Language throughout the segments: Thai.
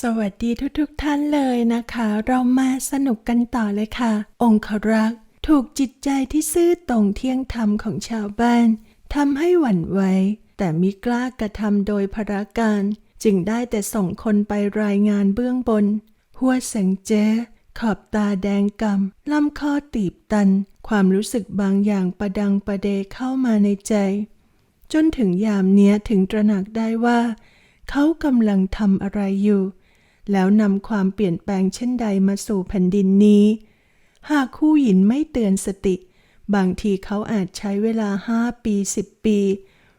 สวัสดีทุกๆทท่านเลยนะคะ เรามาสนุกกันต่อเลยค่ะ องครักษ์ถูกจิตใจที่ซื่อตรงเที่ยงธรรมของชาวบ้านทำให้หวั่นไหวแต่มิกล้ากระทำโดยพระการ จึงได้แต่ส่งคนไปรายงานเบื้องบน หัวเสงเจ๊ขอบตาแดงกำลำคอตีบตัน ความรู้สึกบางอย่างประดังประเดเข้ามาในใจ จนถึงยามเนี้ยถึงตระหนักได้ว่า เขากำลังทำอะไรอยู่ แล้วนำความเปลี่ยนแปลงเช่นใดมาสู่แผ่นดินนี้ หากคู่หยินไม่เตือนสติ บางทีเขาอาจใช้เวลาห้าปีสิบปี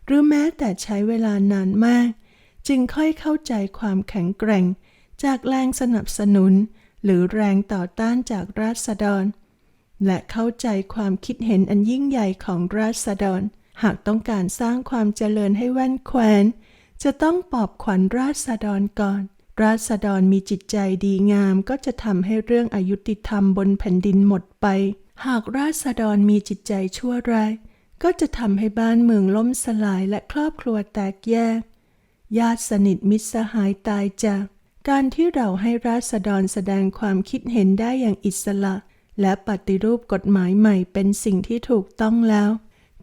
หรือแม้แต่ใช้เวลานานมาก จึงค่อยเข้าใจความแข็งแกร่ง จากแรงสนับสนุน หรือแรงต่อต้านจากราษฎร และเข้าใจความคิดเห็นอันยิ่งใหญ่ของราษฎร หากต้องการสร้างความเจริญให้แว่นแควนจะต้องปอบขวัญราษฎรก่อน ราษฎรมีจิตใจดีงามก็จะทำให้เรื่องอายุติธรรมบนแผ่นดินหมดไป หากราษฎรมีจิตใจชั่วร้าย ก็จะทำให้บ้านเมืองล่มสลายและครอบครัวแตกแยก ญาติสนิทมิตรสหายตายจากการที่เราให้ราษฎรแสดงความคิดเห็นได้อย่างอิสระ และปฏิรูปกฎหมายใหม่เป็นสิ่งที่ถูกต้องแล้ว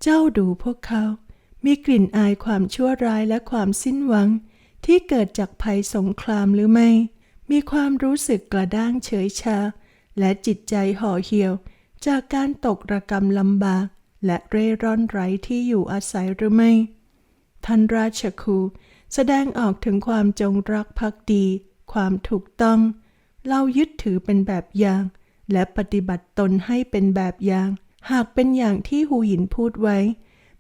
เจ้าดูพวกเขา มีกลิ่นอายความชั่วร้ายและความสิ้นหวัง ที่เกิดจากภัยสงครามหรือไม่ มีความรู้สึกกระด้างเฉยชา และจิตใจห่อเหี่ยว จากการตกระกรรมลำบาก และเร่ร่อนไร้ที่อยู่อาศัยหรือไม่ ท่านราชครูแสดงออกถึงความจงรักภักดี ความถูกต้อง เรายึดถือเป็นแบบอย่าง และปฏิบัติตนให้เป็นแบบอย่าง หากเป็นอย่างที่หูหินพูดไว้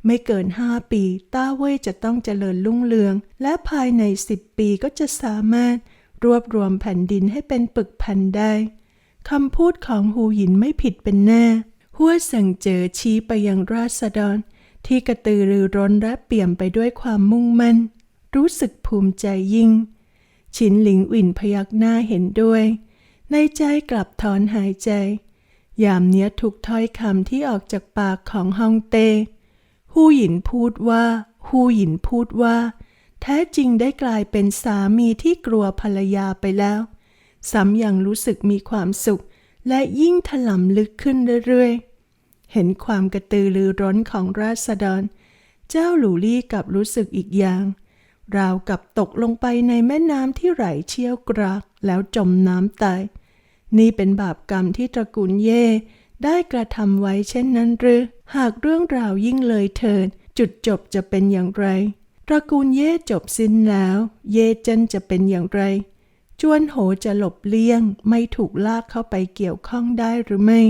ไม่เกินห้าปี ต้าเว่ยจะต้องเจริญรุ่งเรือง และภายในสิบปีก็จะสามารถรวบรวมแผ่นดินให้เป็นปึกแผ่นได้คำพูดของหูหยินไม่ผิดเป็นแน่หัวเสังเจอชี้ไปยังราษฎร ที่กระตือรือร้นและเปี่ยมไปด้วยความมุ่งมั่น รู้สึกภูมิใจยิ่งฉินหลิงอุ่นพยักหน้าเห็นด้วย ในใจกลับถอนหายใจ ยามเนี้ยทุกถ้อยคำที่ออกจากปากของฮองเต ฮูหยินพูดว่าฮูหยินพูดว่า แท้จริงได้กลายเป็นสามีที่กลัวภรรยาไปแล้วซ้ำยังรู้สึกมีความสุข และยิ่งถลำลึกขึ้นเรื่อยๆ เห็นความกระตือรือร้นของราษฎร เจ้าหลูลี่กับรู้สึกอีกอย่าง ราวกับตกลงไปในแม่น้ำที่ไหลเชี่ยวกรากแล้วจมน้ำตาย นี่เป็นบาปกรรมที่ตระกูลเย่ ได้กระทำไว้เช่นนั้นหรือ หากเรื่องราวยิ่งเลยเถิดจุดจบจะเป็นอย่างไร ตระกูลเย่จบสิ้นแล้ว เย่เจนจะเป็นอย่างไร จวนโหจะหลบเลี่ยง ไม่ถูกลากเข้าไปเกี่ยวข้องได้หรือไม่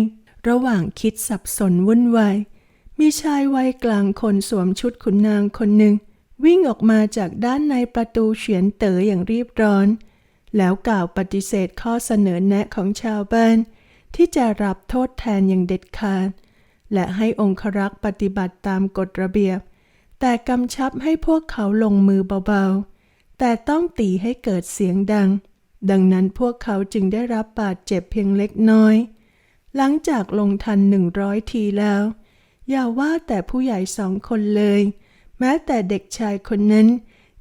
ระหว่างคิดสับสนวุ่นวาย มีชายวัยกลางคนสวมชุดขุนนางคนหนึ่ง วิ่งออกมาจากด้านในประตูเฉียนเต๋ออย่างรีบร้อน แล้วกล่าวปฏิเสธข้อเสนอแนะของชาวบ้าน ที่จะรับโทษแทนอย่างเด็ดขาด และให้องครักษ์ปฏิบัติตามกฎระเบียบ แต่กำชับให้พวกเขาลงมือเบาๆ แต่ต้องตีให้เกิดเสียงดัง ดังนั้นพวกเขาจึงได้รับบาดเจ็บเพียงเล็กน้อย หลังจากลงทันหนึ่งร้อยทีแล้ว อย่าว่าแต่ผู้ใหญ่สองคนเลย แม้แต่เด็กชายคนนั้น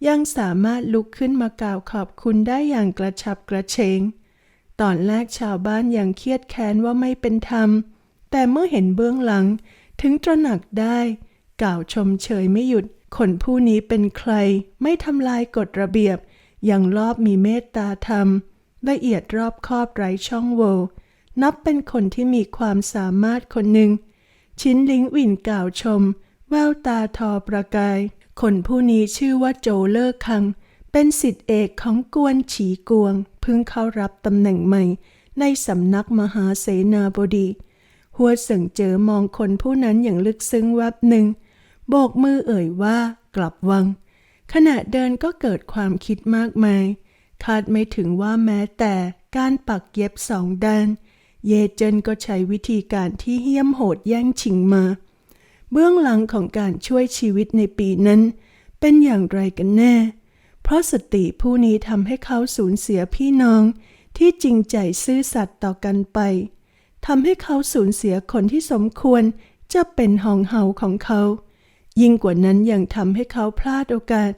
ยังสามารถลุกขึ้นมากล่าวขอบคุณได้อย่างกระชับกระเฉง ตอนแรกชาวบ้านยังเครียดแค้นว่าไม่เป็นธรรม แต่เมื่อเห็นเบื้องหลังถึงตระหนักได้ กล่าวชมเชยไม่หยุด คนผู้นี้เป็นใคร ไม่ทำลายกฎระเบียบ ยังรอบมีเมตตาธรรม ละเอียดรอบคอบไร้ช่องโหว่นับเป็นคนที่มีความสามารถคนหนึ่ง ชิ้นลิงวินกล่าวชม แววตาทอประกาย คนผู้นี้ชื่อว่าโจเลอร์คัง เป็นสิทธิเอกของกวนฉีกวงเพิ่งเข้ารับตำแหน่งใหม่ ในสำนักมหาเสนาบดี หัวเสิงเจอมองคนผู้นั้นอย่างลึกซึ้งแวบหนึ่ง โบกมือเอ่ยว่ากลับวัง ขณะเดินก็เกิดความคิดมากมาย คาดไม่ถึงว่าแม้แต่การปักเย็บสองด้าน เยเจนก็ใช้วิธีการที่เหี้ยมโหดแย่งชิงมา เบื้องหลังของการช่วยชีวิตในปีนั้น เป็นอย่างไรกันแน่ เพราะสติผู้นี้ทำให้เขาสูญเสียพี่น้อง ที่จริงใจซื่อสัตย์ต่อกันไปทำให้เขาสูญเสียคนที่สมควรจะเป็นหองเฮาของเขา ยิ่งกว่านั้นยังทำให้เขาพลาดโอกาส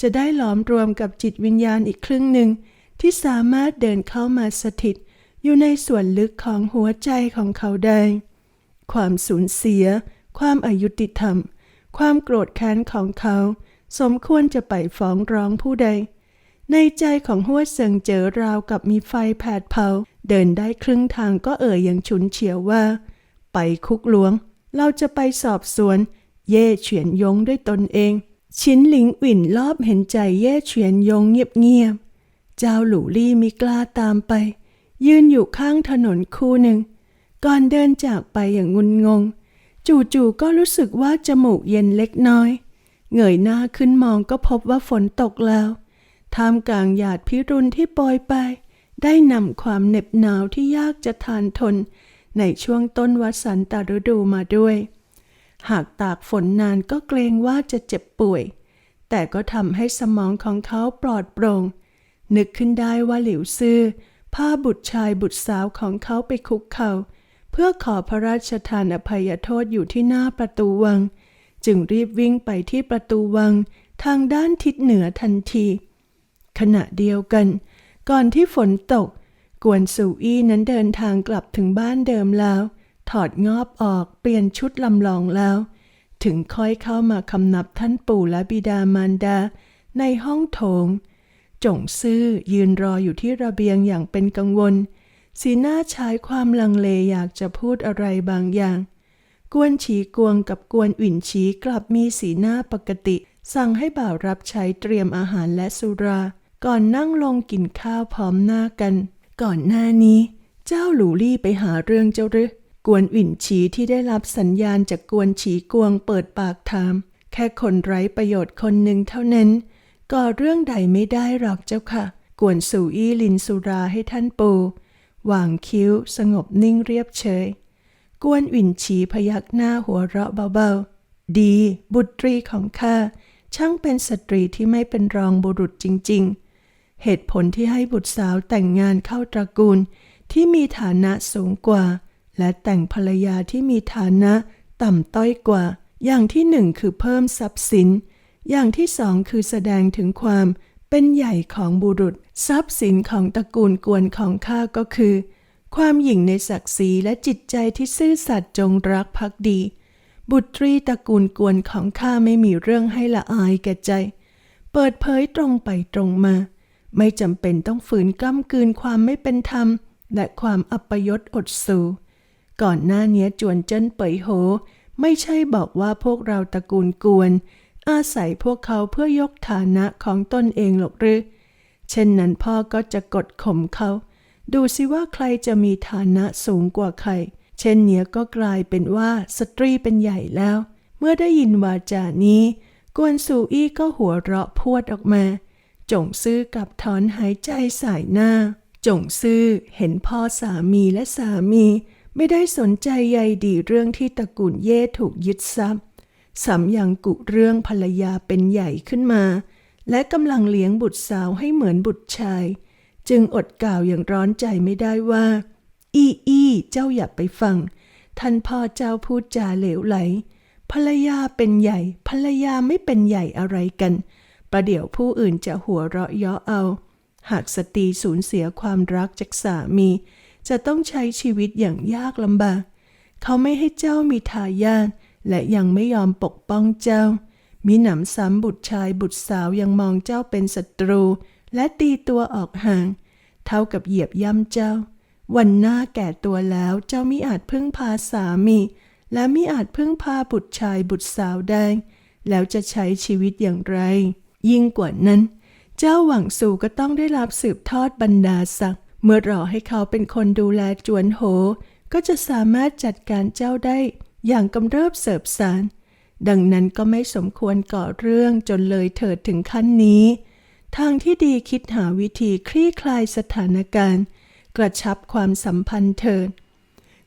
จะได้หลอมรวมกับจิตวิญญาณอีกครึ่งหนึ่ง ที่สามารถเดินเข้ามาสถิต อยู่ในส่วนลึกของหัวใจของเขาได้ ความสูญเสีย ความอายุติธรรม ความโกรธแค้นของเขา สมควรจะไปฟ้องร้องผู้ใด ในใจของหัวเซิงเจอราวกับมีไฟแผดเผา เดินได้ครึ่งทางก็เอ่ยอย่างฉุนเฉียวว่า ไปคุกหลวง เราจะไปสอบสวน เย่เฉียนยงด้วยตนเอง ชินหลิงหวินรอบเห็นใจเย่เฉียนยงเงียบๆเจ้าหลู่ลี่มิกล้าตามไป ยืนอยู่ข้างถนนคู่หนึ่ง ก่อนเดินจากไปอย่างงุนงง จู่ๆก็รู้สึกว่าจมูกเย็นเล็กน้อย เงยหน้าขึ้นมองก็พบว่าฝนตกแล้ว ท่ามกลางหยาดพิรุณที่โปรยไป ได้นำความเหน็บหนาวที่ยากจะทานทน ในช่วงต้นวัสันตฤดูมาด้วย หากตากฝนนานก็เกรงว่าจะเจ็บป่วย แต่ก็ทำให้สมองของเขาปลอดโปร่ง นึกขึ้นได้ว่าหลิวซื่อพาบุตรชายบุตรสาวของเขาไปคุกเข่าเพื่อขอพระราชทานอภัยโทษอยู่ที่หน้าประตูวัง จึงรีบวิ่งไปที่ประตูวังทางด้านทิศเหนือทันที ขณะเดียวกัน ก่อนที่ฝนตก กวนสูอี้นั้นเดินทางกลับถึงบ้านเดิมแล้ว ถอดงอบออกเปลี่ยนชุดลำลองแล้ว ถึงค่อยเข้ามาคำนับท่านปู่และบิดามารดา ในห้องโถง จงซื่อยืนรออยู่ที่ระเบียงอย่างเป็นกังวล สีหน้าฉายความลังเลอยากจะพูดอะไรบางอย่าง กวนฉีกวงกับกวนอุ่นฉีกลับมีสีหน้าปกติ สั่งให้บ่าวรับใช้เตรียมอาหารและสุรา ก่อนนั่งลงกินข้าวพร้อมหน้ากัน ก่อนหน้านี้ เจ้าหลูลี่ไปหาเรื่องเจ้าหรือกวนอุ่นฉีที่ได้รับสัญญาณจากกวนฉีกวงเปิดปากถาม แค่คนไร้ประโยชน์คนหนึ่งเท่านั้น ก่อเรื่องใดไม่ได้หรอกเจ้าค่ะ กวนสู่อี้ลินสุราให้ท่านปูวางคิ้วสงบนิ่งเรียบเฉย กวนวินฉีพยักหน้าหัวเราะเบาๆ ดี บุตรีของข้าช่างเป็นสตรีที่ไม่เป็นรองบุรุษจริง ๆ เหตุผลที่ให้บุตรสาวแต่งงานเข้าตระกูลที่มีฐานะสูงกว่า และแต่งภรรยาที่มีฐานะต่ำต้อยกว่า อย่างที่หนึ่งคือเพิ่มทรัพย์สิน อย่างที่สองคือแสดงถึงความเป็นใหญ่ของบุรุษ ทรัพย์สินของตระกูลกวนของข้าก็คือ ความหยิ่งในศักดิ์ศรีและจิตใจที่ซื่อสัตย์จงรักภักดี บุตรีตระกูลกวนของข้าไม่มีเรื่องให้ละอายแก่ใจ เปิดเผยตรงไปตรงมา ไม่จำเป็นต้องฝืนกล้ำกืนความไม่เป็นธรรม และความอัปยศอดสูก่อนหน้านี้จวนเจิ้นเปยโห ไม่ใช่บอกว่าพวกเราตระกูลกวน อาศัยพวกเขาเพื่อยกฐานะของตนเองหรอกหรือ เช่นนั้นพ่อก็จะกดข่มเขา ดูสิว่าใครจะมีฐานะสูงกว่าใคร เช่นเนี้ยก็กลายเป็นว่าสตรีเป็นใหญ่แล้ว เมื่อได้ยินวาจานี้ กวนสูอี้ก็หัวเราะพวดออกมา จงซื่อกับถอนหายใจสายหน้า จงซื่อเห็นพ่อสามีและสามี ไม่ได้สนใจใยดีเรื่องที่ตระกูลเย่ถูกยึดทรัพย์สำยังกุเรื่องภรรยาเป็นใหญ่ขึ้นมา และกำลังเลี้ยงบุตรสาวให้เหมือนบุตรชาย จึงอดกล่าวอย่างร้อนใจไม่ได้ว่า อีอีเจ้าอย่าไปฟัง ท่านพ่อเจ้าพูดจาเหลวไหล ภรรยาเป็นใหญ่ ภรรยาไม่เป็นใหญ่อะไรกัน ประเดี๋ยวผู้อื่นจะหัวเราะเยาะเอา หากสตรีสูญเสียความรักจากสามี จะต้องใช้ชีวิตอย่างยากลำบาก เขาไม่ให้เจ้ามีทายาทและยังไม่ยอมปกป้องเจ้า มีหนำซ้ำบุตรชายบุตรสาวยังมองเจ้าเป็นศัตรู และตีตัวออกห่าง เท่ากับเหยียบย่ำเจ้า วันหน้าแก่ตัวแล้วเจ้ามิอาจพึ่งพาสามี และมิอาจพึ่งพาบุตรชายบุตรสาวได้แล้วจะใช้ชีวิตอย่างไร ยิ่งกว่านั้น เจ้าหวังสู่ก็ต้องได้รับสืบทอดบรรดาศักดิ์เมื่อรอให้เขาเป็นคนดูแลจวนโห ก็จะสามารถจัดการเจ้าได้อย่างกำเริบเสบสาร ดังนั้นก็ไม่สมควรก่อเรื่องจนเลยเถิดถึงขั้นนี้ ทางที่ดีคิดหาวิธีคลี่คลายสถานการณ์ กระชับความสัมพันธ์เถิด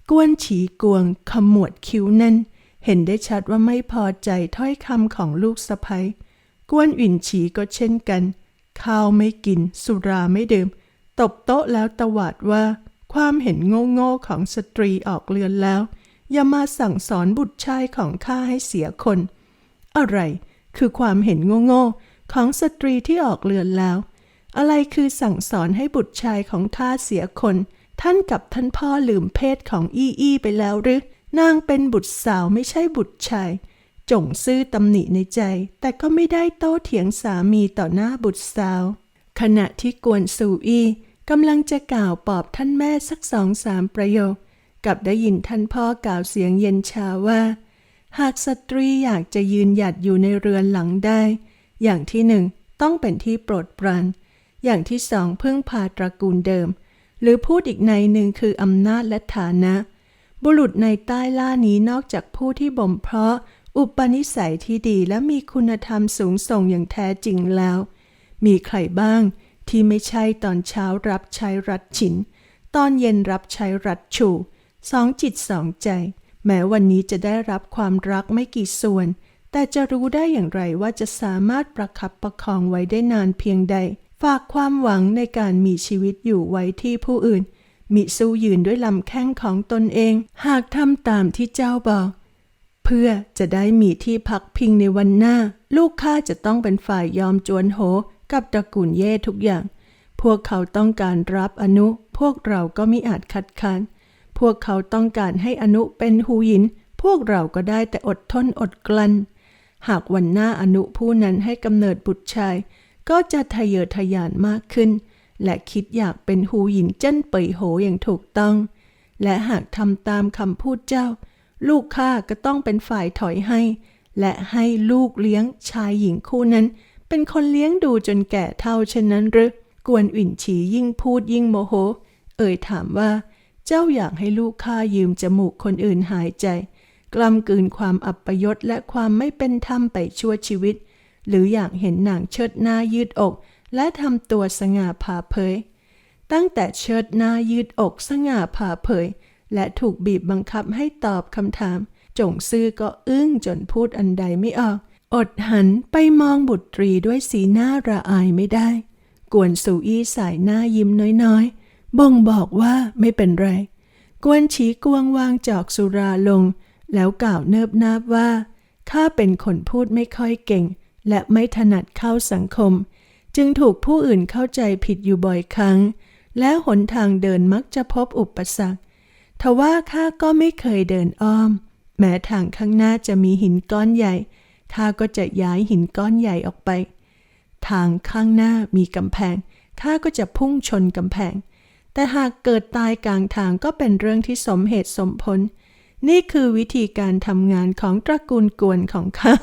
กวนฉีกวงขมวดคิ้วนั่น เห็นได้ชัดว่าไม่พอใจถ้อยคำของลูกสะใภ้กวนอุ่นฉีก็เช่นกัน ข้าวไม่กิน สุราไม่ดื่ม ตบโต๊ะแล้วตวาดว่า ความเห็นโง่ๆของสตรีออกเรือนแล้ว อย่ามาสั่งสอนบุตรชายของข้าให้เสียคน อะไรคือความเห็นโง่ๆ ของสตรีที่ออกเรือนแล้ว อะไรคือสั่งสอนให้บุตรชายของข้าเสียคน ท่านกับท่านพ่อลืมเพศของอี้อี้ไปแล้วหรือ นางเป็นบุตรสาวไม่ใช่บุตรชายจงซื่อตำหนิในใจ แต่ก็ไม่ได้โต้เถียงสามีต่อหน้าบุตรสาว ขณะที่กวนซูอี้กำลังจะกล่าวปอบท่านแม่สักสองสามประโยค กับได้ยินท่านพ่อกล่าวเสียงเย็นชาว่า หากสตรีอยากจะยืนหยัดอยู่ในเรือนหลังได้ อย่างที่หนึ่งต้องเป็นที่โปรดปราน อย่างที่สองพึ่งพาตระกูลเดิม หรือพูดอีกในหนึ่งคืออำนาจและฐานะ บุรุษในใต้ล่านี้นอกจากผู้ที่บ่มเพาะ อุปนิสัยที่ดีและมีคุณธรรมสูงส่งอย่างแท้จริงแล้ว มีใครบ้างที่ไม่ใช่ตอนเช้ารับใช้รัดฉิน ตอนเย็นรับใช้รัดฉู่สองจิตสองใจ แม้วันนี้จะได้รับความรักไม่กี่ส่วน แต่จะรู้ได้อย่างไรว่าจะสามารถประคับประคองไว้ได้นานเพียงใด ฝากความหวังในการมีชีวิตอยู่ไว้ที่ผู้อื่น มิสู้ยืนด้วยลำแข้งของตนเอง หากทำตามที่เจ้าบอก เพื่อจะได้มีที่พักพิงในวันหน้า ลูกข้าจะต้องเป็นฝ่ายยอมจวนโห กับตระกูลเย่ทุกอย่าง พวกเขาต้องการรับอนุ พวกเราก็มิอาจคัดค้านพวกเขาต้องการให้อนุเป็นหูหยิน พวกเราก็ได้แต่อดทนอดกลั้น หากวันหน้าอนุผู้นั้นให้กำเนิดบุตรชาย ก็จะทะเยอทะยานมากขึ้น และคิดอยากเป็นหูหยินเจิ้นเปยโหอย่างถูกต้อง และหากทำตามคำพูดเจ้า ลูกข้าก็ต้องเป็นฝ่ายถอยให้ และให้ลูกเลี้ยงชายหญิงคู่นั้น เป็นคนเลี้ยงดูจนแก่เท่าเช่นนั้นหรือกวนอิ่นฉียิ่งพูดยิ่งโมโห เอ่ยถามว่า เจ้าอยากให้ลูกข้ายืมจมูกคนอื่นหายใจ กล้ำกืนความอับปยศและความไม่เป็นธรรมไปชั่วชีวิต หรืออยากเห็นหนางเชิดหน้ายืดอก และทำตัวสง่าผ่าเผย ตั้งแต่เชิดหน้ายืดอกสง่าผ่าเผย และถูกบีบบังคับให้ตอบคำถาม จงซื่อก็อึ้งจนพูดอันใดไม่ออก อดหันไปมองบุตรีด้วยสีหน้าระอายไม่ได้ กวนสูอี้สายหน้ายิ้มน้อยๆ บ่งบอกว่าไม่เป็นไร กวนฉีกวงวางจอกสุราลง แล้วกล่าวเนิบนาบว่าข้าเป็นคนพูดไม่ค่อยเก่ง และไม่ถนัดเข้าสังคม จึงถูกผู้อื่นเข้าใจผิดอยู่บ่อยครั้ง และหนทางเดินมักจะพบอุปสรรคทว่าข้าก็ไม่เคยเดินอ้อม แม้ทางข้างหน้าจะมีหินก้อนใหญ่ข้าก็จะย้ายหินก้อนใหญ่ออกไป ทางข้างหน้ามีกำแพงข้าก็จะพุ่งชนกำแพง แต่หากเกิดตายกลางทางก็เป็นเรื่องที่สมเหตุสมผล นี่คือวิธีการทำงานของตระกูลกวนของข้า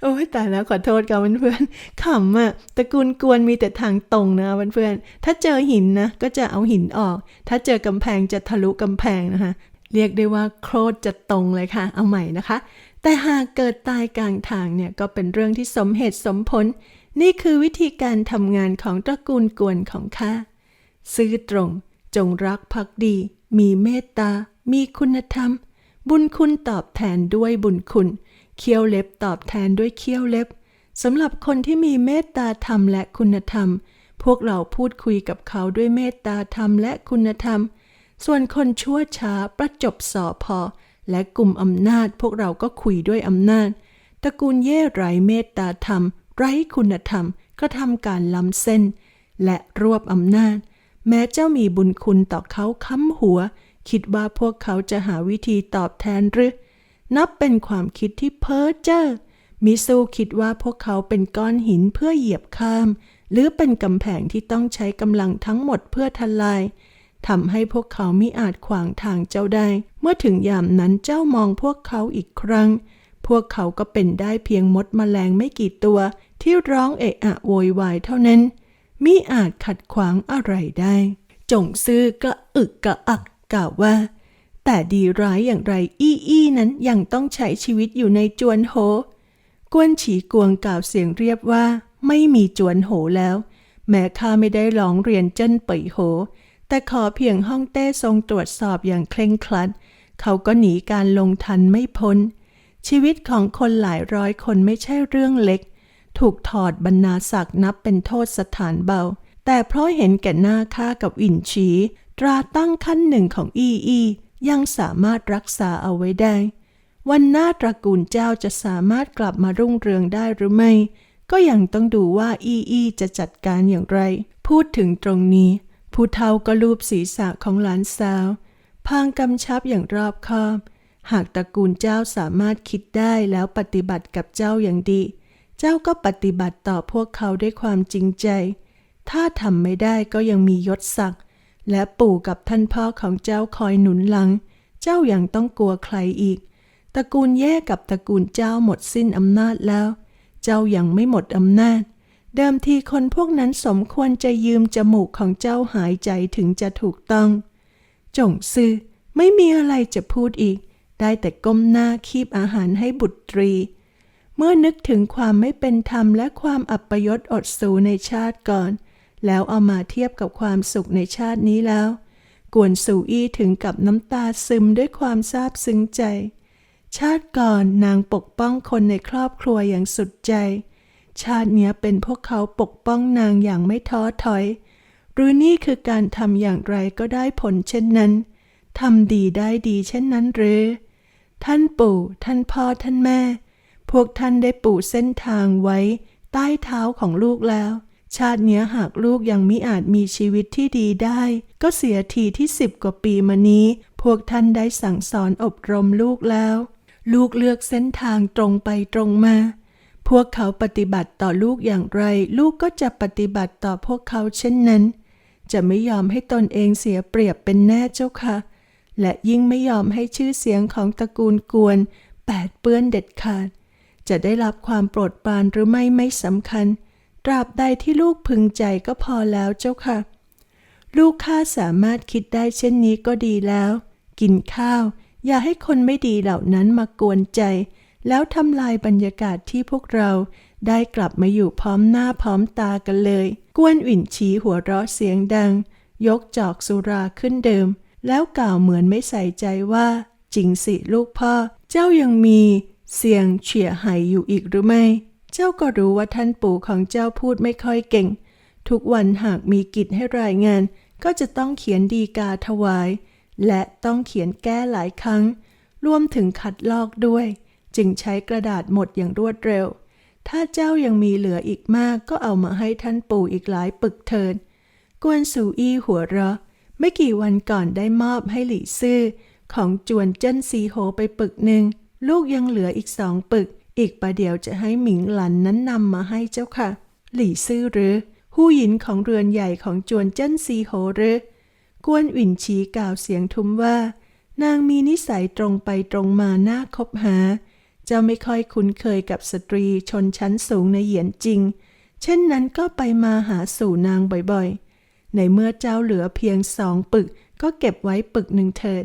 โอ้ยตายแล้วขอโทษกับเพื่อนๆขำอะตระกูลกวนมีแต่ทางตรงนะเพื่อนๆถ้าเจอหินนะ ก็จะเอาหินออก ถ้าเจอกำแพงจะทะลุกำแพงนะคะ เรียกได้ว่าโคตรจะตรงเลยค่ะ เอาใหม่นะคะ แต่หากเกิดตายกลางทางเนี่ยก็เป็นเรื่องที่สมเหตุสมผล นี่คือวิธีการทำงานของตระกูลกวนของข้า ซื่อตรง จงรักภักดี มีเมตตา มีคุณธรรม บุญคุณตอบแทนด้วยบุญคุณ เคี้ยวเล็บตอบแทนด้วยเคี้ยวเล็บสำหรับคนที่มีเมตตาธรรมและคุณธรรม พวกเราพูดคุยกับเขาด้วยเมตตาธรรมและคุณธรรม ส่วนคนชั่วช้าประจบสอพอ และกลุ่มอำนาจ พวกเราก็คุยด้วยอำนาจตระกูลเย่ไร้เมตตาธรรม ไร้คุณธรรม ก็ทำการล้ำเส้น และรวบอำนาจ แม้เจ้ามีบุญคุณต่อเขาค้ำหัว คิดว่าพวกเขาจะหาวิธีตอบแทนหรือ นับเป็นความคิดที่เพ้อเจ้อมิซูคิดว่าพวกเขาเป็นก้อนหินเพื่อเหยียบข้าม หรือเป็นกำแพงที่ต้องใช้กำลังทั้งหมดเพื่อทลายทำให้พวกเขามิอาจขวางทางเจ้าได้ เมื่อถึงยามนั้นเจ้ามองพวกเขาอีกครั้ง พวกเขาก็เป็นได้เพียงมดแมลงไม่กี่ตัว ที่ร้องเอะอะโวยวายเท่านั้น มิอาจขัดขวางอะไรได้ จงซื่อก็อึกกระอักกล่าวว่า แต่ดีร้ายอย่างไรอี้อี้นั้นยังต้องใช้ชีวิตอยู่ในจวนโหกวนฉีกวงกล่าวเสียงเรียบว่า ไม่มีจวนโหแล้ว แม้ข้าไม่ได้ร้องเรียนเจิ้นเป่ยโห แต่ขอเพียงห้องเต้ทรงตรวจสอบอย่างเคร่งครัด เขาก็หนีการลงทันไม่พ้น ชีวิตของคนหลายร้อยคนไม่ใช่เรื่องเล็ก ถูกถอดบรรณาศักดิ์นับเป็นโทษสถานเบา แต่เพราะเห็นแก่หน้าค่ากับอินชี ตราตั้งขั้นหนึ่งของอีอี ยังสามารถรักษาเอาไว้ได้ วันหน้าตระกูลเจ้าจะสามารถกลับมารุ่งเรืองได้หรือไม่ ก็ยังต้องดูว่าอีอีจะจัดการอย่างไร พูดถึงตรงนี้ ผู้เฒ่าก็ลูบศีรษะของหลานสาวพางกำชับอย่างรอบคอบ หากตระกูลเจ้าสามารถคิดได้แล้วปฏิบัติกับเจ้าอย่างดี เจ้าก็ปฏิบัติต่อพวกเขาด้วยความจริงใจ ถ้าทำไม่ได้ก็ยังมียศศักดิ์และปู่กับท่านพ่อของเจ้าคอยหนุนหลัง เจ้ายัางต้องกลัวใครอีก ตระกูลแย่กับตระกูลเจ้าหมดสิ้นอำนาจแล้ว เจ้ายังไม่หมดอำนาจ เดิมทีคนพวกนั้นสมควรจะยืมจมูกของเจ้าหายใจถึงจะถูกต้อง จงซื่อไม่มีอะไรจะพูดอีก ได้แต่ก้มหน้าคีบอาหารให้บุตรี มื่อนึกถึงความไม่เป็นธรรมและความอัปยศอดสูในชาติก่อน แล้วเอามาเทียบกับความสุขในชาตินี้แล้ว กวนสูอี้ถึงกับน้ำตาซึมด้วยความซาบซึ้งใจ ชาติก่อนนางปกป้องคนในครอบครัวอย่างสุดใจ ชาติเนี้ยเป็นพวกเขาปกป้องนางอย่างไม่ท้อถอย หรือนี่คือการทำอย่างไรก็ได้ผลเช่นนั้นทำดีได้ดีเช่นนั้นหรือ ท่านปู่ ท่านพ่อท่านแม่ พวกท่านได้ปูเส้นทางไว้ ใต้เท้าของลูกแล้ว ชาติเนี้ยหากลูกยังมิอาจมีชีวิตที่ดีได้ ก็เสียทีที่สิบกว่าปีมานี้ พวกท่านได้สั่งสอนอบรมลูกแล้ว ลูกเลือกเส้นทางตรงไปตรงมา พวกเขาปฏิบัติต่อลูกอย่างไร ลูกก็จะปฏิบัติต่อพวกเขาเช่นนั้น จะไม่ยอมให้ตนเองเสียเปรียบเป็นแน่เจ้าค่ะ และยิ่งไม่ยอมให้ชื่อเสียงของตระกูลกวนแปดเปื้อนเด็ดขาด จะได้รับความโปรดปรานหรือไม่ไม่สำคัญ ตราบใดที่ลูกพึงใจก็พอแล้วเจ้าค่ะ ลูกข้าสามารถคิดได้เช่นนี้ก็ดีแล้ว กินข้าว อย่าให้คนไม่ดีเหล่านั้นมากวนใจ แล้วทำลายบรรยากาศที่พวกเรา ได้กลับมาอยู่พร้อมหน้าพร้อมตากันเลย กวนอิ่นฉีหัวเราะเสียงดัง ยกจอกสุราขึ้นเดิม แล้วกล่าวเหมือนไม่ใส่ใจว่าจริงสิลูกพ่อ เจ้ายังมี เสียงเฉียไหอยู่อีกหรือไม่ เจ้าก็รู้ว่าท่านปู่ของเจ้าพูดไม่ค่อยเก่ง ทุกวันหากมีกิจให้รายงาน ก็จะต้องเขียนดีกาถวาย และต้องเขียนแก้หลายครั้ง รวมถึงคัดลอกด้วย จึงใช้กระดาษหมดอย่างรวดเร็ว ถ้าเจ้ายังมีเหลืออีกมากก็เอามาให้ท่านปู่อีกหลายปึกเทินกวนสูอี้หัวเราะ ไม่กี่วันก่อนได้มอบให้หลี่ซื่อของจวนเจิ้นซีโหไปปึกหนึ่ง ลูกยังเหลืออีกสองปึก อีกประเดี๋ยวจะให้หมิงหลันนั้นนำมาให้เจ้าค่ะ หลี่ซื่อหรือ หู้หยินของเรือนใหญ่ของจวนเจิ้นซีโหหรือกวนหวินฉีกล่าวเสียงทุ้มว่า นางมีนิสัยตรงไปตรงมาน่าคบหาจ้าไม่ค่อยคุ้นเคยกับสตรีชนชั้นสูงในเหยียนจริง เช่นนั้นก็ไปมาหาสู่นางบ่อยๆ ในเมื่อเจ้าเหลือเพียงสองปึกก็เก็บไว้ปึกหนึ่งเถิด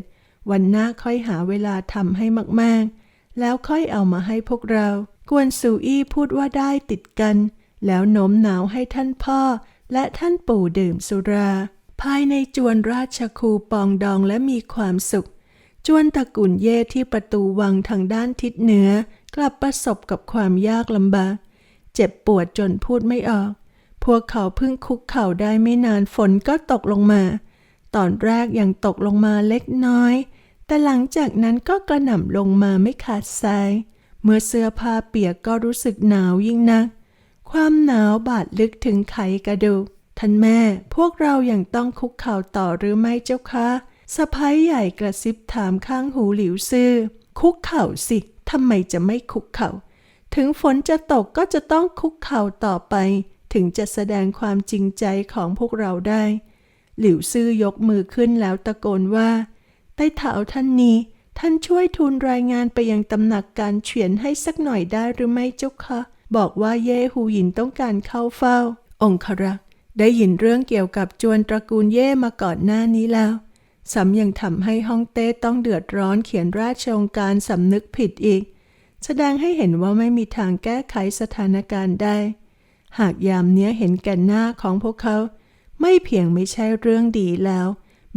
วันหน้าค่อยหาเวลาทำให้มากๆ แล้วค่อยเอามาให้พวกเรา กวนซูอี้พูดว่าได้ติดกัน แล้วโน้มหนาวให้ท่านพ่อ และท่านปู่ดื่มสุรา ภายในจวนราชคูปองดองและมีความสุข จวนตระกุนเย่ที่ประตูวังทางด้านทิศเหนือ กลับประสบกับความยากลำบาก เจ็บปวดจนพูดไม่ออก พวกเขาเพิ่งคุกเข่าได้ไม่นานฝนก็ตกลงมา ตอนแรกยังตกลงมาเล็กน้อย แต่หลังจากนั้นก็กระหน่ำลงมาไม่ขาดสาย เมื่อเสื้อผ้าเปียกก็รู้สึกหนาวยิ่งนัก ความหนาวบาดลึกถึงไขกระดูก ท่านแม่ พวกเรายัางต้องคุกเข่าต่อหรือไม่เจ้าคะสะพ้ายใหญ่กระซิบถามข้างหูหลิวซื่อ คุกเข่าสิทำไมจะไม่คุกเข่า ถึงฝนจะตกก็จะต้องคุกเข่าต่อไป ถึงจะแสดงความจริงใจของพวกเราได้ หลิวซื่อยกมือขึ้นแล้วตะโกนว่า ใต้เท้าท่านนี้ ท่านช่วยทูลรายงานไปยังตำหนักการเฉียนให้สักหน่อยได้หรือไม่เจ้าคะบอกว่าเย่หูหยินต้องการเข้าเฝ้า องครักษ์ได้ยินเรื่องเกี่ยวกับจวนตระกูลเย่มาก่อนหน้านี้แล้วซ้ำยังทำให้ฮ่องเต้ต้องเดือดร้อนเขียนราชองการสำนึกผิดอีก แสดงให้เห็นว่าไม่มีทางแก้ไขสถานการณ์ได้ หากยามเนี้ยเห็นแก่หน้าของพวกเขา ไม่เพียงไม่ใช่เรื่องดีแล้ว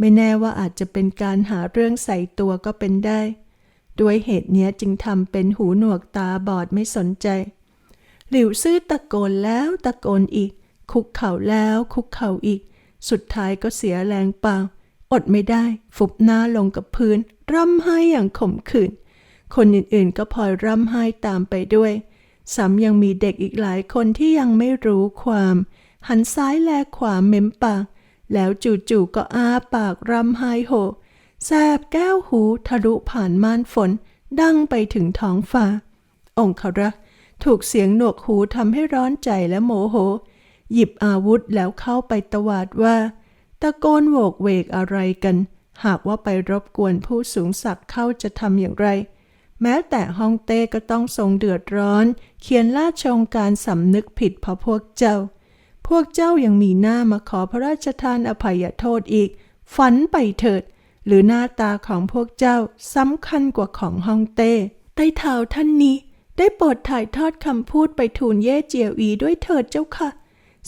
ไม่แน่ว่าอาจจะเป็นการหาเรื่องใส่ตัวก็เป็นได้ ด้วยเหตุเนี้ยจึงทำเป็นหูหนวกตาบอดไม่สนใจ หลิวซื่อตะโกนแล้วตะโกนอีก คุกเข่าแล้วคุกเข่าอีก สุดท้ายก็เสียแรงเปล่า อดไม่ได้ ฟุบหน้าลงกับพื้น ร่ำไห้อย่างขมขื่น คนอื่นๆก็พลอยร่ำไห้ตามไปด้วยซ้ำยังมีเด็กอีกหลายคนที่ยังไม่รู้ความ หันซ้ายแลขวาเม้มปาก แล้วจู่ๆก็อาปากรำไห้โหแสบแก้วหูทะลุผ่านม่านฝน ดังไปถึงท้องฟ้า องครักษ์ถูกเสียงหนวกหูทำให้ร้อนใจและโมโห หยิบอาวุธแล้วเข้าไปตวาดว่า ตะโกนโวกเวกอะไรกัน หากว่าไปรบกวนผู้สูงศักดิ์เข้าจะทำอย่างไร แม้แต่ฮ่องเต้ก็ต้องทรงเดือดร้อน เขียนราชงการสำนึกผิดเพราะพวกเจ้า วกเจ้ายังมีหน้ามาขอพระราชทานอภัยโทษอีก ฝันไปเถิด หรือหน้าตาของพวกเจ้าสำคัญกว่าของฮองเต้ใต้เท้าท่านนี้ ได้โปรดถ่ายทอดคำพูดไปทูลเย่เจียวอีด้วยเถิดเจ้าค่ะ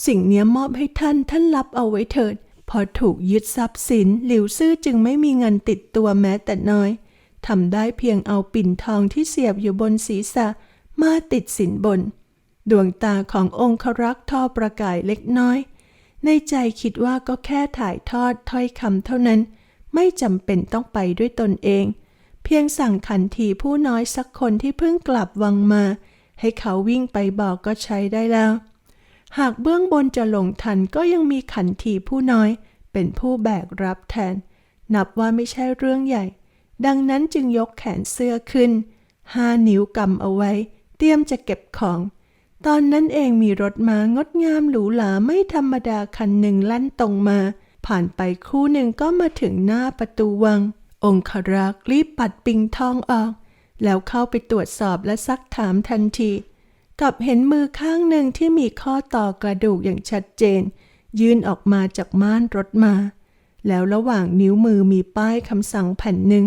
สิ่งเนี้ยมอบให้ท่านท่านรับเอาไว้เถิด พอถูกยึดทรัพย์สินหลิวซื่อจึงไม่มีเงินติดตัวแม้แต่น้อยทำได้เพียงเอาปิ่นทองที่เสียบอยู่บนศีรษะมาติดสินบน ดวงตาขององครักษ์ทอประกายเล็กน้อย ในใจคิดว่าก็แค่ถ่ายทอดถ้อยคำเท่านั้น ไม่จำเป็นต้องไปด้วยตนเอง เพียงสั่งขันทีผู้น้อยสักคนที่เพิ่งกลับวังมา ให้เขาวิ่งไปบอกก็ใช้ได้แล้ว หากเบื้องบนจะลงทันก็ยังมีขันทีผู้น้อย เป็นผู้แบกรับแทน นับว่าไม่ใช่เรื่องใหญ่ ดังนั้นจึงยกแขนเสื้อขึ้นห้านิ้วกำเอาไว้ เตรียมจะเก็บของ ตอนนั้นเองมีรถม้างดงามหรูหราไม่ธรรมดาคันหนึ่งลั่นตรงมา ผ่านไปครู่หนึ่งก็มาถึงหน้าประตูวัง องครักษ์รีบปัดปิงทองออก แล้วเข้าไปตรวจสอบและซักถามทันทีกับเห็นมือข้างหนึ่งที่มีข้อต่อกระดูกอย่างชัดเจน ยื่นออกมาจากม่านรถมา แล้วระหว่างนิ้วมือมีป้ายคำสั่งแผ่นหนึ่ง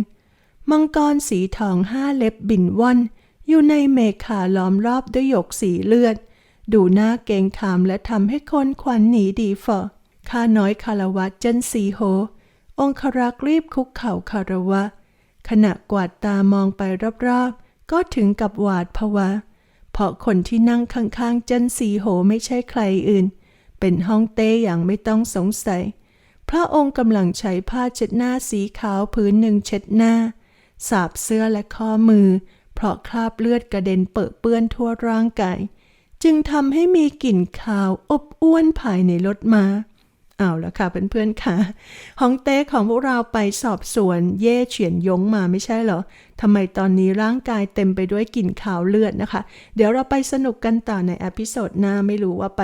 มังกรสีทองห้าเล็บบินว่อน อยู่ในเมฆาล้อมรอบด้วยหยกสีเลือด ดูหน้าเกงขามและทำให้คนขวัญหนีดีฟอข้าน้อยคารวะเจนสีโห องครักษ์รีบคุกเข่าคารวะ ขณะกวาดตามองไปรอบๆ ก็ถึงกับหวาดผวา เพราะคนที่นั่งข้างๆเจนสีโหไม่ใช่ใครอื่น เป็นห้องเต้อย่างไม่ต้องสงสัย พระองค์กำลังใช้ผ้าเช็ดหน้าสีขาวพื้นหนึ่งเช็ดหน้า สาบเสื้อและข้อมือ เพราะคราบเลือดกระเด็นเปื้อเปื้อนทั่วร่างกาย จึงทำให้มีกลิ่นคาวอบอ้วนภายในรถมา้า เอาละค่ะเพื่อนๆค่ะห้องเต้ของพวกเราไปสอบสวนเย่เฉียนยงมาไม่ใช่เหรอทำไมตอนนี้ร่างกายเต็มไปด้วยกลิ่นขาวเลือดนะคะ เดี๋ยวเราไปสนุกกันต่อในอพิโซดหน้าไม่รู้ว่าไป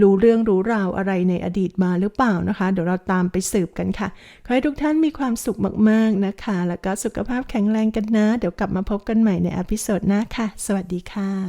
รู้เรื่องรู้ราวอะไรในอดีตมาหรือเปล่านะคะ เดี๋ยวเราตามไปสืบกันค่ะ ขอให้ทุกท่านมีความสุขมากๆนะคะ แล้วก็สุขภาพแข็งแรงกันนะ เดี๋ยวกลับมาพบกันใหม่ในอพิโซดหน้าค่ะ สวัสดีค่ะ